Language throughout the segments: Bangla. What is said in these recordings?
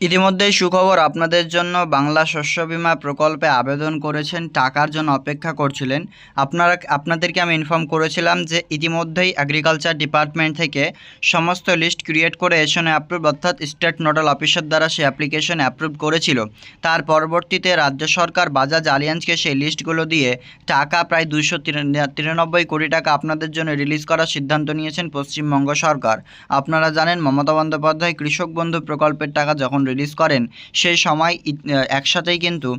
ইতিমধ্যেই সুখবর আপনাদের জন্য বাংলা শস্য বীমা প্রকল্পে আবেদন করেছেন, টাকার জন্য অপেক্ষা করছিলেন। আপনারা, আপনাদেরকে আমি ইনফর্ম করেছিলাম যে ইতিমধ্যেই এগ্রিকালচার ডিপার্টমেন্ট থেকে সমস্ত লিস্ট ক্রিয়েট করে এসনে অ্যাপ্রুভ অর্থাৎ স্টেট নোডাল অফিসার দ্বারা সেই অ্যাপ্লিকেশন অ্যাপ্রুভ করেছিল। তার পরবর্তীতে রাজ্য সরকার বাজাজ আলিয়ান্সকে সেই লিস্টগুলো দিয়ে টাকা প্রায় দুশো তিরানব্বই কোটি টাকা আপনাদের জন্য রিলিজ করার সিদ্ধান্ত নিয়েছেন পশ্চিমবঙ্গ সরকার। আপনারা জানেন মমতা বন্দ্যোপাধ্যায় কৃষক বন্ধু প্রকল্পের টাকা যখন রিলিজ করেন। সেই সময় একসাথেই কিন্তু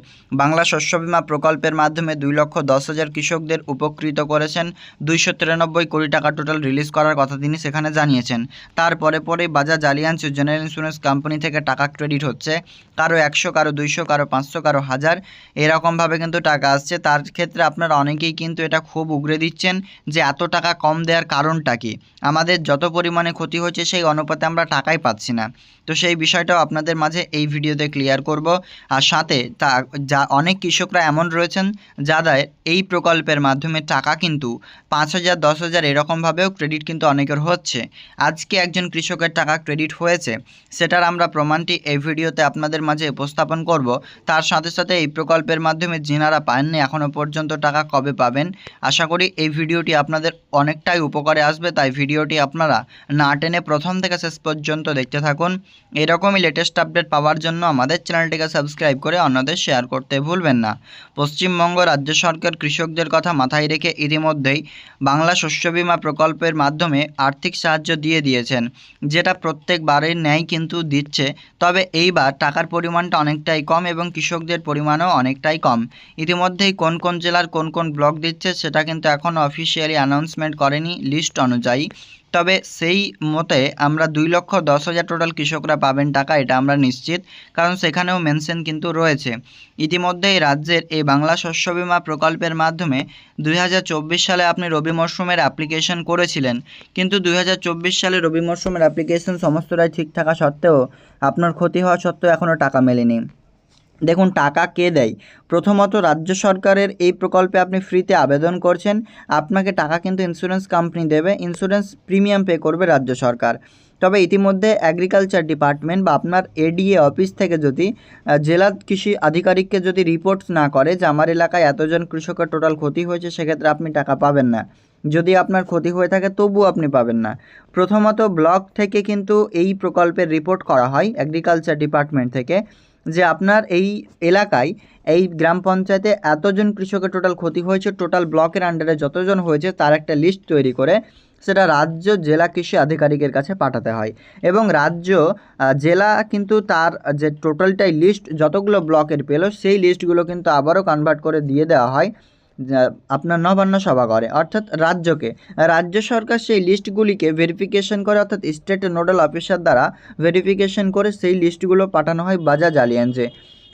বাংলা শস্য বীমা প্রকল্পের মাধ্যমে দুই লক্ষ দশ হাজার কৃষকদের উপকৃত করেছেন। দুইশো তিরানব্বই কোটি টাকা টোটাল রিলিজ করার কথা তিনি সেখানে জানিয়েছেন। তারপরে পরে Bajaj Allianz general insurance company থেকে টাকা ক্রেডিট হচ্ছে। কারও একশো, কারও দুইশো, কারও পাঁচশো, কারও হাজার এরকমভাবে কিন্তু টাকা আসছে। তার ক্ষেত্রে আপনারা অনেকেই কিন্তু এটা খুব উগরে দিচ্ছেন যে এত টাকা কম দেওয়ার কারণটা কি? আমাদের যত পরিমাণে ক্ষতি হচ্ছে সেই অনুপাতে আমরা টাকাই পাচ্ছি না। তো সেই বিষয়টাও আপনাদের মাঝে এই ভিডিওতে ক্লিয়ার করব। আর সাথে তা, যা অনেক কৃষকরা এমন রয়েছেন, যাদের এই প্রকল্পের মাধ্যমে টাকা কিন্তু পাঁচ হাজার, দশ হাজার এরকমভাবেও ক্রেডিট কিন্তু অনেকের হচ্ছে। আজকে একজন কৃষকের টাকা ক্রেডিট হয়েছে, সেটার আমরা প্রমাণটি এই ভিডিওতে আপনাদের মাঝে উপস্থাপন করব। তার সাথে সাথে এই প্রকল্পের মাধ্যমে যিনারা পাননি এখনও পর্যন্ত টাকা কবে পাবেন, আশা করি এই ভিডিওটি আপনাদের অনেকটাই উপকারে আসবে। তাই ভিডিওটি আপনারা না টেনে প্রথম থেকে শেষ পর্যন্ত দেখতে থাকুন। এরকমই লেটেস্ট আপডেট পাওয়ার জন্য আমাদের চ্যানেলটিকে সাবস্ক্রাইব করে অন্যদের শেয়ার করতে ভুলবেন না। পশ্চিমবঙ্গ রাজ্য সরকার কৃষকদের কথা মাথায় রেখে ইতিমধ্যেই বাংলা শস্য বীমা প্রকল্পের মাধ্যমে আর্থিক সাহায্য দিয়ে দিয়েছেন, যেটা প্রত্যেকবারের ন্যায় কিন্তু দিচ্ছে। তবে এইবার টাকার পরিমাণটা অনেকটাই কম এবং কৃষকদের পরিমাণও অনেকটাই কম। ইতিমধ্যেই কোন কোন জেলার কোন কোন ব্লক দিচ্ছে সেটা কিন্তু এখনও অফিসিয়ালি অ্যানাউন্সমেন্ট করেনি লিস্ট অনুযায়ী। তবে সেই মতে আমরা দুই লক্ষ দশ হাজার টোটাল কৃষকরা পাবেন টাকা, এটা আমরা নিশ্চিত, কারণ সেখানেও মেনশন কিন্তু রয়েছে। ইতিমধ্যেই রাজ্যের এই বাংলা শস্য বীমা প্রকল্পের মাধ্যমে দুই হাজার চব্বিশ সালে আপনি রবি মরশুমের অ্যাপ্লিকেশন করেছিলেন। কিন্তু দুই হাজার চব্বিশ সালে রবি মরশুমের অ্যাপ্লিকেশন সমস্তটাই ঠিক থাকা সত্ত্বেও আপনার ক্ষতি হওয়া সত্ত্বেও এখনও টাকা মেলেনি। দেখুন, টাকা কে দেয়? প্রথমত, রাজ্য সরকারের এই প্রকল্পে আপনি ফ্রিতে আবেদন করছেন। আপনাকে টাকা কিন্তু ইন্স্যুরেন্স কোম্পানি দেবে। ইন্স্যুরেন্স প্রিমিয়াম পে করবে রাজ্য সরকার। তবে ইতিমধ্যে অ্যাগ্রিকালচার ডিপার্টমেন্ট বা আপনার এডিএ অফিস থেকে যদি জেলা কৃষি আধিকারিককে যদি রিপোর্ট না করে যে আমার এলাকায় এতজন কৃষকের টোটাল ক্ষতি হয়েছে, সেক্ষেত্রে আপনি টাকা পাবেন না। যদি আপনার ক্ষতি হয়ে থাকে, তবুও আপনি পাবেন না। প্রথমত ব্লক থেকে কিন্তু এই প্রকল্পের রিপোর্ট করা হয় এগ্রিকালচার ডিপার্টমেন্ট থেকে। যে আপনার এই এলাকায়, এই গ্রাম পঞ্চায়েতে এতজন কৃষকের টোটাল ক্ষতি হয়েছে টোটাল ব্লকের আন্ডারে যতজন হয়েছে, তার একটা লিস্ট তৈরি করে সেটা রাজ্য জেলা কৃষি আধিকারিকের কাছে পাঠাতে হয়। এবং রাজ্য জেলা কিন্তু তার যে টোটালটাই লিস্ট যতগুলো ব্লকের পেল, সেই লিস্টগুলো কিন্তু আবারও কনভার্ট করে দিয়ে দেওয়া হয়। আপনার নবান্ন সভা করে। অর্থাৎ রাজ্যকে। রাজ্য সরকার সেই লিস্টগুলিকে ভেরিফিকেশন করে, অর্থাৎ স্টেট নোডাল অফিসার দ্বারা ভেরিফিকেশন করে সেই লিস্টগুলো পাঠানো হয় বাজাজ আলিয়ান্সে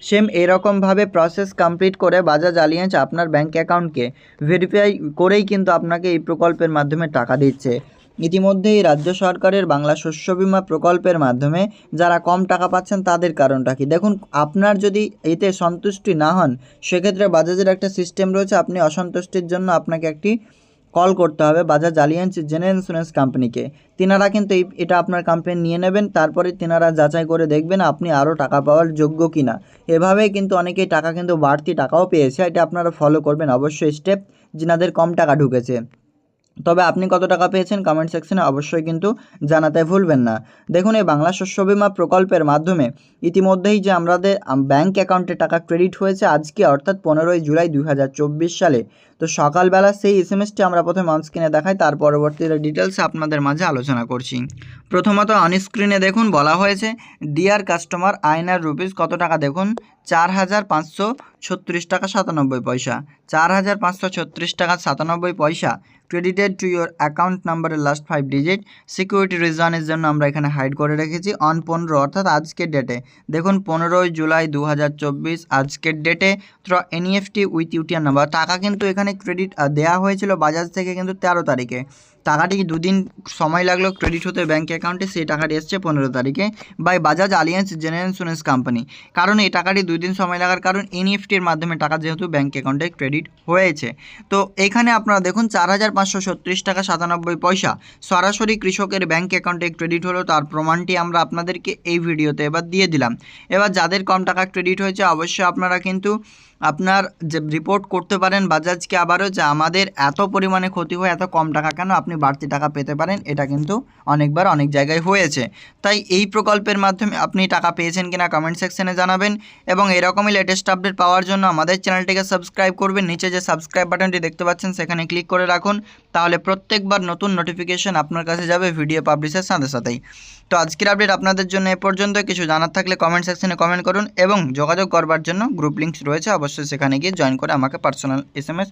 সেম এরকমভাবে প্রসেস কমপ্লিট করে বাজাজ আলিয়ান্স আপনার ব্যাঙ্ক অ্যাকাউন্টকে ভেরিফাই করেই কিন্তু আপনাকে এই প্রকল্পের মাধ্যমে টাকা দিচ্ছে। ইতিমধ্যেই রাজ্য সরকারের বাংলা শস্য বীমা প্রকল্পের মাধ্যমে যারা কম টাকা পাচ্ছেন তাদের কারণটা কি? দেখুন, আপনার যদি এতে সন্তুষ্টি না হন, সেক্ষেত্রে বাজাজের একটা সিস্টেম রয়েছে, আপনি অসন্তুষ্টির জন্য আপনাকে একটি কল করতে হবে বাজাজ আলিয়ান্স জেনারেল ইন্স্যুরেন্স কোম্পানিকে। তিনারা কিন্তু এই- এটা আপনার কোম্পানি নিয়ে নেবেন, তারপরে তিনারা যাচাই করে দেখবেন আপনি আরও টাকা পাওয়ার যোগ্য কিনা। এভাবেই কিন্তু অনেকেই টাকা কিন্তু বাড়তি টাকাও পেয়েছে, এটা আপনারা ফলো করবেন। অবশ্যই স্টেপ যিনাদের কম টাকা ঢুকেছে। তবে আপনি কত টাকা পেয়েছেন কমেন্ট সেকশনে অবশ্যই কিন্তু জানাতে ভুলবেন না। দেখুন, এই বাংলা শস্য বিমা প্রকল্পের মাধ্যমে ইতিমধ্যেই যে আমাদের ব্যাংক অ্যাকাউন্টে টাকা ক্রেডিট হয়েছে আজকে, অর্থাৎ পনেরোই জুলাই দুই হাজার চব্বিশ সালে। তো সকালবেলা সেই এস এম এসটি আমরা প্রথমে অনস্ক্রিনে দেখাই, তার পরবর্তীতে ডিটেলস আপনাদের মাঝে আলোচনা করছি। প্রথমত অনস্ক্রিনে দেখুন, বলা হয়েছে ডিয়ার কাস্টমার আইনার রুপিস কত টাকা দেখুন? চার হাজার পাঁচশো ছত্রিশ টাকা সাতানব্বই পয়সা। চার হাজার পাঁচশো ছত্রিশ টাকা সাতানব্বই পয়সা। ক্রেডিটেড টু ইয়োর অ্যাকাউন্ট নাম্বারের লাস্ট ফাইভ ডিজিট সিকিউরিটি রিজনের জন্য আমরা এখানে হাইড করে রেখেছি। অন পনেরো, অর্থাৎ আজকের ডেটে দেখুন, পনেরোই জুলাই দু হাজার চব্বিশ, আজকের ডেটে through NEFT with UTR number টাকা কিন্তু এখানে ক্রেডিট দেওয়া হয়েছিল বাজাজ থেকে কিন্তু তেরো তারিখে। টাকাটি দুদিন সময় লাগল ক্রেডিট হতে ব্যাঙ্ক অ্যাকাউন্টে সেই টাকাটি এসছে পনেরো তারিখে by Bajaj Allianz general insurance company কারণ এই টাকাটি দুই দিন সময় লাগার কারণ এনইএফটির মাধ্যমে টাকা যেহেতু ব্যাঙ্ক অ্যাকাউন্টে ক্রেডিট হয়েছে। তো এখানে আপনারা দেখুন চার হাজার পাঁচশো ছত্রিশ টাকা সাতানব্বই পয়সা সরাসরি কৃষকের ব্যাঙ্ক অ্যাকাউন্টে ক্রেডিট হলো। তার প্রমাণটি আমরা আপনাদেরকে এই ভিডিওতে এবার দিয়ে দিলাম। এবার যাদের কম টাকা ক্রেডিট হয়েছে অবশ্যই আপনারা কিন্তু আপনার যে রিপোর্ট করতে পারেন বাজাজকে আবারও যে আমাদের এত পরিমাণে ক্ষতি হয় এত কম টাকা কেন আপনি বাড়তি টাকা পেতে পারেন, এটা কিন্তু অনেকবার অনেক জায়গায় হয়েছে। তাই এই প্রকল্পের মাধ্যমে আপনি টাকা পেয়েছেন কিনা কমেন্ট সেকশনে জানাবেন এবং এরকমই লেটেস্ট আপডেট পাওয়ার জন্য আমাদের চ্যানেলটিকে সাবস্ক্রাইব করবেন। নিচে যে সাবস্ক্রাইব বাটনটি দেখতে পাচ্ছেন, সেখানে ক্লিক করে রাখুন, তাহলে প্রত্যেকবার নতুন নোটিফিকেশন আপনার কাছে যাবে ভিডিও পাবলিশের সাথে সাথেই। তো আজকের আপডেট আপনাদের জন্য এ পর্যন্ত। কিছু জানার থাকলে কমেন্ট সেকশনে কমেন্ট করুন এবং যোগাযোগ করবার জন্য গ্রুপ লিঙ্কস রয়েছে, অবশ্যই সেখানে গিয়ে জয়েন করে আমাকে পার্সোনাল এস এম এস